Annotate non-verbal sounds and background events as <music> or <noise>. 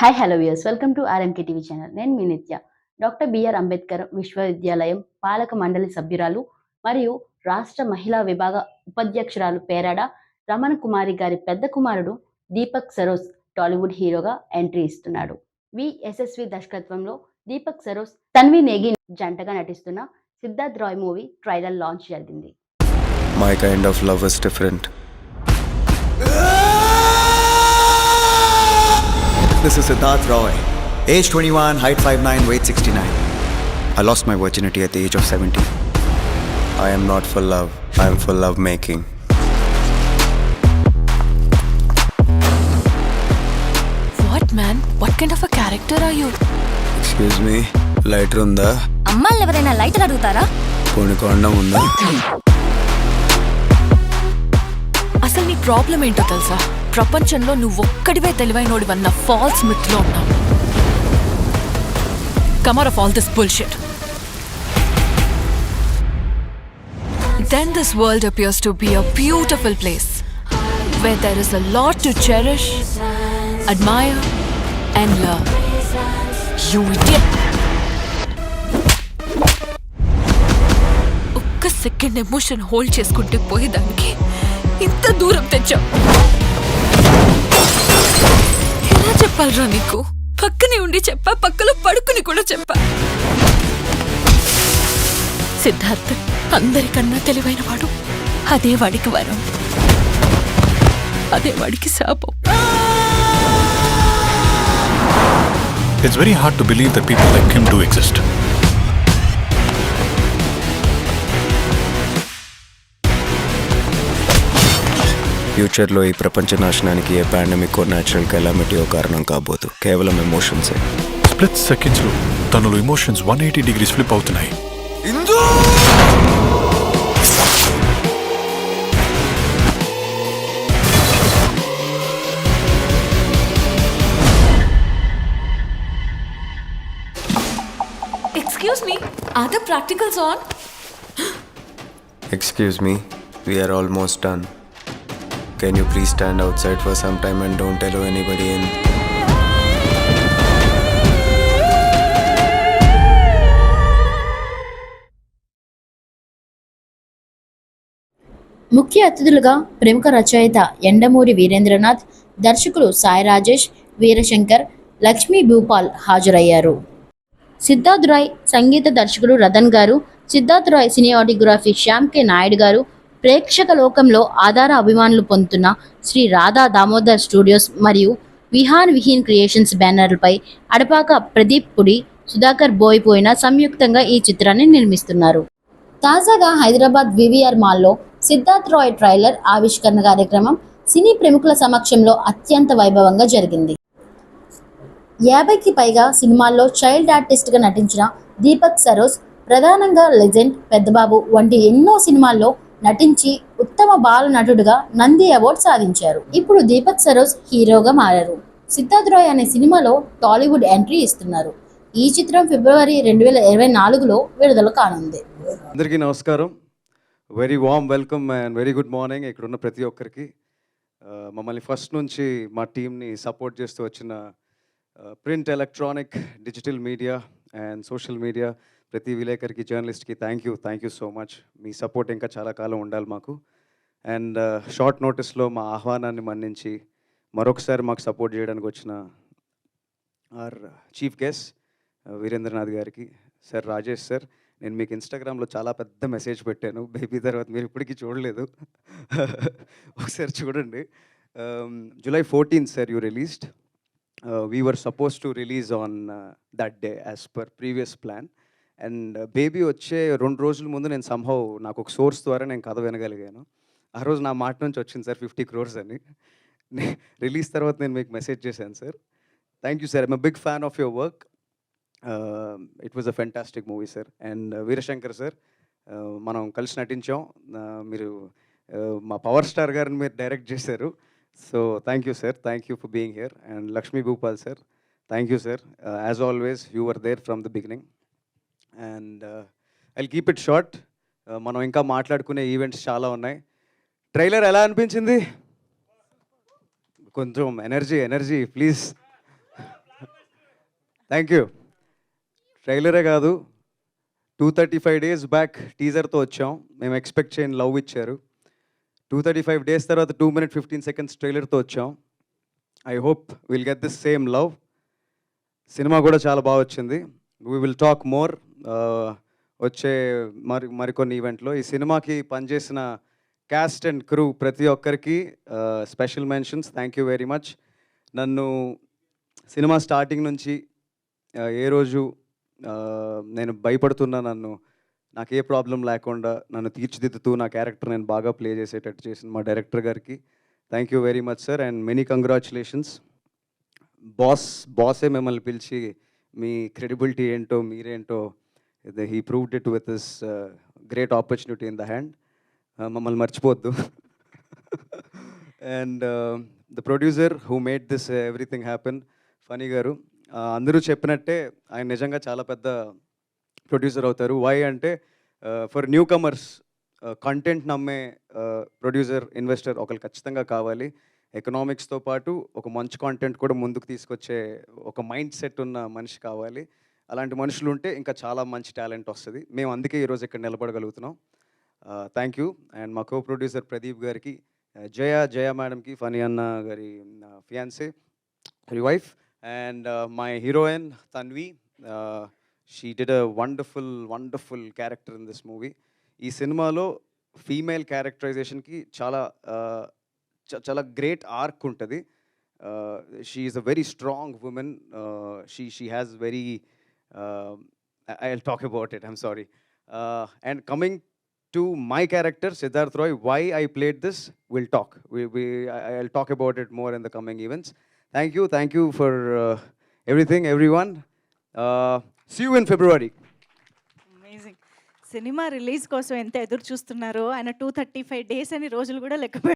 Hi hello views welcome to RMK TV channel నేను మీ నిత్య. డాక్టర్ బిఆర్ అంబేద్కర్ విశ్వవిద్యాలయం పాలక మండలి సభ్యురాలు మరియు రాష్ట్ర మహిళా విభాగ ఉపాధ్యక్షురాలు పేరాడ రమణ కుమారి గారి పెద్ద కుమారుడు దీపక్ సరోజ్ టాలీవుడ్ హీరోగా ఎంట్రీ ఇస్తున్నాడు. వి ఎస్ఎస్వి దర్శకత్వంలో దీపక్ సరోజ్ తన్వి నేగి జంటగా నటిస్తున్న Siddharth Roy movie trailer launch జరిగింది. My kind of love is different. This is Siddharth Roy. Age 21, height 5'9, weight 69. I lost my virginity at the age of 17. I am not for love, I am for love making. What man what kind of a character are you Excuse me, lighter ఉందా అమ్మాయిలు ఎవరైనా lighter అడుగుతారా కొన్ని కొండం ఉందా అసలు నీ problem ఏంటో తెలుసా ప్రపంచంలో నువ్వు ఒక్కడివే తెలివైనోడివన్న ఫాల్స్ మిత్లో ఉన్నావు come out of all this bullshit then this world appears to be a beautiful place where there is a lot to cherish, admire, and love. You idiot! ఒక్క సెకండ్ ఎమోషన్ హోల్డ్ చేసుకుంటే పోయేదానికి ఇంత దూరం తెచ్చావు చెప్పాలరా నీకు? పక్కనే ఉండి చెప్పా పక్కలో పడుకుని కూడా చెప్పా. సిద్ధార్థ్ అందరికన్నా తెలివైన వాడు అదే వాడికి వరం. అదే వాడికి శాపం. It's very hard to believe that people like him do exist. ఫ్యూచర్లో ఈ ప్రపంచ నాశనానికి ఏ పాండమిక్ న్యాచురల్ కెలామిటీ కారణం కాబోదు. కేవలం ఎమోషన్సే స్ప్లిట్ సెకండ్స్లో తనలో emotions one eighty degrees flip అవుతున్నాయి. Excuse me are the practicals on excuse me we're almost done can you please stand outside for some time and don't tell anybody in ముఖ్య అతిథులుగా ప్రముఖ రచయిత ఎండమూరి వీరేంద్రనాథ్ దర్శకులు సాయి రాజేష్ వీరశంకర్ లక్ష్మీ భూపాల్ హాజరయ్యారు. సిద్ధార్థ్ రాయ్ సంగీత దర్శకుడు రతన్ గారు సిద్ధార్థ్ రాయ్ సినిమాటోగ్రఫీ శ్యామ్ కె నాయుడు గారు ప్రేక్షక లోకంలో ఆధార అభిమానులు పొందుతున్న శ్రీ రాధా దామోదర్ స్టూడియోస్ మరియు విహాన్ విహీన్ క్రియేషన్స్ బ్యానర్లపై అడపాక ప్రదీప్ పుడి సుధాకర్ బోయిపోయిన సంయుక్తంగా ఈ చిత్రాన్ని నిర్మిస్తున్నారు. తాజాగా హైదరాబాద్ వివిఆర్ మాల్లో సిద్ధార్థ్ రాయ్ ట్రైలర్ ఆవిష్కరణ కార్యక్రమం సినీ ప్రముఖుల సమక్షంలో అత్యంత వైభవంగా జరిగింది. యాభైకి పైగా సినిమాల్లో చైల్డ్ ఆర్టిస్ట్గా నటించిన దీపక్ సరోజ్ ప్రధానంగా లెజెండ్ పెద్దబాబు వంటి ఎన్నో సినిమాల్లో నటించి ఉత్తమ బాల నటుడుగా నంది అవార్డు సాధించారు. ఇప్పుడు దీపక్ సరోజ్ హీరోగా మారారు. సిద్ధార్థ్ రాయ్ అనే సినిమాలో టాలీవుడ్ ఎంట్రీ ఇస్తున్నారు. ఈ చిత్రం ఫిబ్రవరి రెండు వేల ఇరవై నాలుగులో విడుదల కానుంది. అందరికీ నమస్కారం. Very warm welcome and very good morning ఇక్కడ ఉన్న ప్రతి ఒక్కరికి. మమ్మల్ని ఫస్ట్ నుంచి మా టీంని సపోర్ట్ చేస్తూ వచ్చిన print electronic digital media and social media ప్రతి విలేకరికి జర్నలిస్ట్కి thank you thank you so much me support ఇంకా చాలా కాలం ఉండాలి మాకు. అండ్ uh, షార్ట్ నోటీస్లో మా ఆహ్వానాన్ని మన్నించి మరొకసారి మాకు సపోర్ట్ చేయడానికి వచ్చిన ఆర్ చీఫ్ గెస్ట్ వీరేంద్రనాథ్ గారికి సార్ రాజేష్ సార్ నేను మీకు ఇన్స్టాగ్రామ్లో చాలా పెద్ద మెసేజ్ పెట్టాను. బేబీ తర్వాత మీరు ఇప్పటికీ చూడలేదు. <laughs> ఒకసారి చూడండి. July fourteen sir you released we were supposed to release on that day as per previous plan and baby వచ్చే రెండు రోజుల ముందు నేను సంహవ్ నాకు ఒక సోర్స్ ద్వారా నేను కథ వినగలిగాను. ఆ రోజు నా మాట నుంచి వచ్చింది సార్ ఫిఫ్టీ క్రోర్స్ అని. రిలీజ్ తర్వాత నేను మీకు మెసేజ్ చేశాను sir. Thank you sir I'm big fan of your work it was a fantastic movie sir and Veerashankar sir మనం కలిసి నటించాం. Uh, మీరు uh, మా పవర్ స్టార్ గారిని మీరు డైరెక్ట్ చేశారు. So thank you sir thank you for being here and Lakshmi Bhupal sir thank you sir as always you are there from the beginning and I keep it short మనం ఇంకా మాట్లాడుకునే events చాలా ఉన్నాయి. Trailer ఎలా అనిపించింది? కొంచెం energy energy please thank you ట్రైలరే కాదు. Two thirty five days back టీజర్తో వచ్చాం. మేము ఎక్స్పెక్ట్ చేయని లవ్ ఇచ్చారు. టూ థర్టీ ఫైవ్ డేస్ తర్వాత టూ మినిట్ ఫిఫ్టీన్ సెకండ్స్ ట్రైలర్తో వచ్చాం. I hope will get this same love cinema కూడా చాలా బాగా వచ్చింది. వీ విల్ టాక్ మోర్ వచ్చే మరి మరికొన్ని ఈవెంట్లో ఈ సినిమాకి పనిచేసిన క్యాస్ట్ అండ్ క్రూ ప్రతి ఒక్కరికి special mentions thank you very much నన్ను సినిమా స్టార్టింగ్ నుంచి uh, ఏ రోజు uh, నేను భయపడుతున్నా నన్ను నాకు ఏ ప్రాబ్లం లేకుండా నన్ను తీర్చిదిద్దుతూ నా క్యారెక్టర్ నేను బాగా ప్లే చేసేటట్టు చేసిన మా డైరెక్టర్ గారికి. Thank you very much sir and many congratulations boss బాసే మిమ్మల్ని పిలిచి మీ క్రెడిబిలిటీ ఏంటో మీరేంటో he proved it with this great opportunity in the hand మమ్మల్ని మర్చిపోద్దు and the producer who made this everything happen Phani గారు uh, అందరూ చెప్పినట్టే ఆయన నిజంగా చాలా పెద్ద ప్రొడ్యూసర్ అవుతారు. వై అంటే ఫర్ న్యూ కమర్స్ కంటెంట్ నమ్మే ప్రొడ్యూసర్ ఇన్వెస్టర్ ఒకరు ఖచ్చితంగా కావాలి. ఎకనామిక్స్తో పాటు ఒక మంచి కాంటెంట్ కూడా ముందుకు తీసుకొచ్చే ఒక మైండ్ సెట్ ఉన్న మనిషి కావాలి. అలాంటి మనుషులు ఉంటే ఇంకా చాలా మంచి టాలెంట్ వస్తుంది. మేము అందుకే ఈరోజు ఇక్కడ నిలబడగలుగుతున్నాం. థ్యాంక్ యూ అండ్ మా కో ప్రొడ్యూసర్ ప్రదీప్ గారికి జయ జయ మేడంకి ఫనీ అన్న గారి fiancee wife and my heroine Tanvi heroine Tanvi. Uh, she did a wonderful, wonderful character in this movie. ఈ సినిమాలో ఫీమేల్ క్యారెక్టరైజేషన్కి చాలా uh, చ- చాలా గ్రేట్ ఆర్క్ ఉంటుంది she is a very strong woman she she has very I will talk about it I'm sorry and coming to my character Siddharth Roy why I played this will talk I will talk about it more in the coming events Thank you. Thank you for uh, everything, everyone. See you in February amazing cinema release కోసం ఎంత ఎదురు చూస్తున్నారో ఆయన two thirty five days అని రోజులు కూడా లెక్క